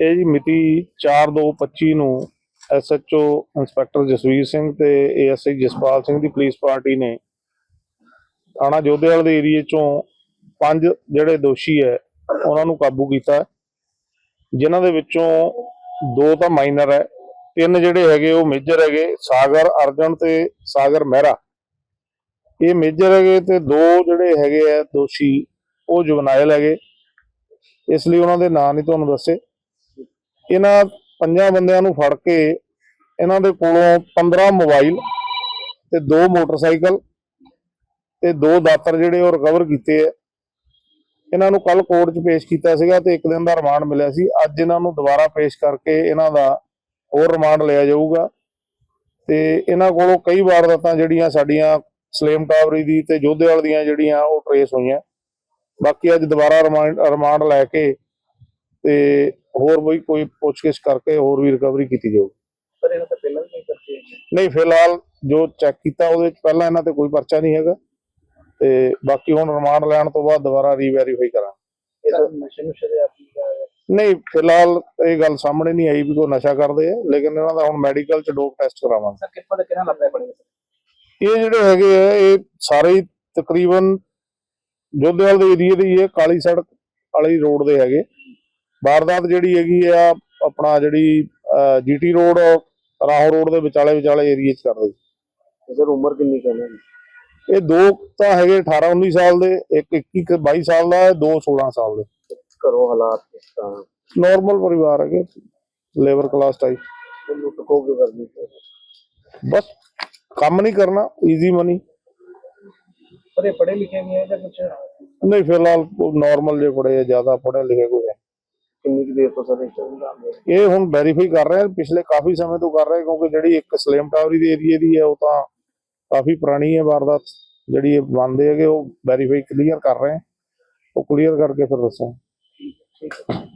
ਇਹ ਜੀ ਮਿਤੀ 4/2/25 ਨੂੰ ਐਸਐਚਓ ਇੰਸਪੈਕਟਰ ਜਸਵੀਰ ਸਿੰਘ ਤੇ ਏਐਸਆਈ ਜਸਪਾਲ ਸਿੰਘ ਦੀ ਪੁਲਿਸ ਪਾਰਟੀ ਨੇ ਥਾਣਾ ਜੋਧੇਵਾਲ ਦੇ ਏਰੀਏ ਚੋਂ ਪੰਜ ਜਿਹੜੇ ਦੋਸ਼ੀ ਹੈ, ਉਹਨਾਂ ਨੂੰ ਕਾਬੂ ਕੀਤਾ ਜਿਨ੍ਹਾਂ ਦੇ ਵਿੱਚੋਂ ਦੋ ਤਾਂ ਮਾਈਨਰ ਹੈ, ਤਿੰਨ ਜਿਹੜੇ ਹੈਗੇ ਉਹ ਮੇਜਰ ਹੈਗੇ, ਸਾਗਰ ਅਰਜਨ ਤੇ ਸਾਗਰ ਮਹਿਰਾ। ਇਹ ਮੇਜਰ ਹੈਗੇ ਤੇ ਦੋ ਜਿਹੜੇ ਹੈਗੇ ਆ ਦੋਸ਼ੀ, ਉਹ ਜੁਵਨਾਈਲ ਹੈਗੇ। ਇਸ ਲਈ ਉਹਨਾਂ ਦੇ ਨਾਂ ਨਹੀਂ ਤੁਹਾਨੂੰ ਦੱਸੇ। ਇਹਨਾਂ ਪੰਜਾਂ ਬੰਦਿਆਂ ਨੂੰ ਫੜ ਕੇ ਇਹਨਾਂ ਦੇ ਕੋਲੋਂ 15 ਮੋਬਾਈਲ ਤੇ ਦੋ ਮੋਟਰਸਾਈਕਲ ਤੇ ਦੋ ਦਾਤਰ ਜਿਹੜੇ ਉਹ ਰਿਕਵਰ ਕੀਤੇ ਆ। ਇਹਨਾਂ ਨੂੰ ਕੱਲ ਕੋਰਟ 'ਚ ਪੇਸ਼ ਕੀਤਾ ਸੀਗਾ ਤੇ ਇੱਕ ਦਿਨ ਦਾ ਰਿਮਾਂਡ ਮਿਲਿਆ ਸੀ। ਅੱਜ ਇਹਨਾਂ ਨੂੰ ਦੁਬਾਰਾ ਪੇਸ਼ ਕਰਕੇ ਇਹਨਾਂ ਦਾ ਹੋਰ ਰਿਮਾਂਡ ਲਿਆ ਜਾਊਗਾ। ਤੇ ਇਹਨਾਂ ਕੋਲੋਂ ਕਈ ਵਾਰਦਾਤਾਂ ਜਿਹੜੀਆਂ ਸਾਡੀਆਂ ਸਲੇਮ ਟਾਵਰੀ ਦੀ ਤੇ ਜੋਧੇਵਾਲ ਦੀਆਂ ਜਿਹੜੀਆਂ ਉਹ ਟਰੇਸ ਹੋਈਆਂ। ਬਾਕੀ ਅੱਜ ਦੁਬਾਰਾ ਰਿਮਾਂਡ ਲੈ ਕੇ ਤੇ ਹੋਰ ਵੀ ਕੋਈ ਪੁੱਛਗਿੱਛ ਕਰਕੇ ਹੋਰ ਵੀ ਰਿਕਵਰੀ ਕੀਤੀ ਜਾਊਗੀ। ਪਰ ਇਹਨਾਂ ਤਾਂ ਪਹਿਲਾਂ ਵੀ ਨਹੀਂ ਫਿਲਹਾਲ ਜੋ ਚੈੱਕ ਕੀਤਾ ਉਹਦੇ ਵਿੱਚ ਪਹਿਲਾਂ ਇਹਨਾਂ ਤੇ ਕੋਈ ਪਰਚਾ ਨਹੀਂ ਹੈਗਾ ਤੇ ਬਾਕੀ ਹੁਣ ਰਿਮਾਂਡ ਲੈਣ ਤੋਂ ਬਾਅਦ ਦੁਬਾਰਾ ਰੀਵੈਰੀਫਾਈ ਕਰਾਂਗੇ। ਨਸ਼ੇ ਆਪੀ ਨਹੀਂ ਫਿਲਹਾਲ ਇਹ ਗੱਲ ਸਾਹਮਣੇ ਨਹੀਂ ਆਈ ਵੀ ਕੋਈ ਨਸ਼ਾ ਕਰਦੇ ਆ ਲੇਕਿਨ ਇਹਨਾਂ ਦਾ ਹੁਣ ਮੈਡੀਕਲ ਚ ਡੋਪ ਟੈਸਟ ਕਰਾਵਾਂਗੇ। ਸਰ ਕਿੱਥੋਂ ਦਾ ਕਿਹਨਾਂ ਬਣੇ ਇਹ ਜਿਹੜੇ ਹੈਗੇ ਆ ਇਹ ਸਾਰੇ ਤਕਰੀਬਨ ਜੋਧੇਵਾਲ ਦੇ ਏਰੀਏ ਦੇ ਹੀ ਹੈ ਕਾਲੀ ਸੜਕ ਵਾਲੀ ਰੋਡ ਦੇ ਹੈਗੇ। ਵਾਰਦਾਤ ਜਿਹੜੀ ਹੈਗੀ ਆ ਆਪਣਾ ਜਿਹੜੀ ਜੀਟੀ ਰੋਡ ਰਾਹੋਂ ਰੋਡ ਦੇ ਵਿਚਾਲੇ ਵਿਚਾਲੇ ਏਰੀਏ ਚ ਕਰਦੇ। ਸਰ ਉਮਰ ਕਿੰਨੀ ਕਹਿੰਦੇ ਇਹ ਦੋ ਤਾਂ ਹੈਗੇ 18 19 ਸਾਲ ਦੇ ਇੱਕ 21 22 ਸਾਲ ਦਾ ਹੈ ਦੋ 16 ਸਾਲ ਦੇ। ਘਰੋਂ ਹਾਲਾਤ ਕਿਸ ਤਰ੍ਹਾਂ? ਨਾਰਮਲ ਪਰਿਵਾਰ ਹੈਗੇ ਲੇਬਰ ਕਲਾਸ ਟਾਈਪ ਲੁੱਟ ਖੋਹ ਕੇ ਕਰਨੀ? ਬਸ ਕੰਮ ਨਹੀਂ ਕਰਨਾ ਈਜ਼ੀ ਮਨੀ ਪਰ ਇਹ ਪੜ੍ਹੇ ਲਿਖੇ ਵੀ ਹੈ ਜਾਂ ਕੁਝ ਨਹੀਂ ਫਿਲਹਾਲ ਨਾਰਮਲ ਜੇ ਪੜੇ ਜ਼ਿਆਦਾ ਪੜ੍ਹੇ ਲਿਖੇ ਕੋਈ ਹੈ। ਕਿੰਨੀ ਕੁ ਦੇਰ ਤੋਂ ਸਰ ਇਸ ਚੱਲਦਾ ਇਹ ਹੁਣ ਵੈਰੀਫਾਈ ਕਰ ਰਹੇ ਆ ਪਿਛਲੇ ਕਾਫੀ ਸਮੇਂ ਤੋਂ ਕਰ ਰਹੇ ਆ, ਕਿਉਂਕਿ ਜਿਹੜੀ ਇੱਕ ਸਲੇਮ ਟਾਵਰੀ ਦੇ ਏਰੀਏ ਦੀ ਹੈ ਉਹ ਤਾਂ ਕਾਫੀ ਪੁਰਾਣੀ ਹੈ ਵਾਰਦਾਤ। ਜਿਹੜੀ ਇਹ ਮੰਨਦੇ ਹੈਗੇ ਉਹ ਵੈਰੀਫਾਈ ਕਲੀਅਰ ਕਰ ਰਹੇ ਆ। ਉਹ ਕਲੀਅਰ ਕਰਕੇ ਫਿਰ ਦੱਸਾਂ ਠੀਕ ਹੈ।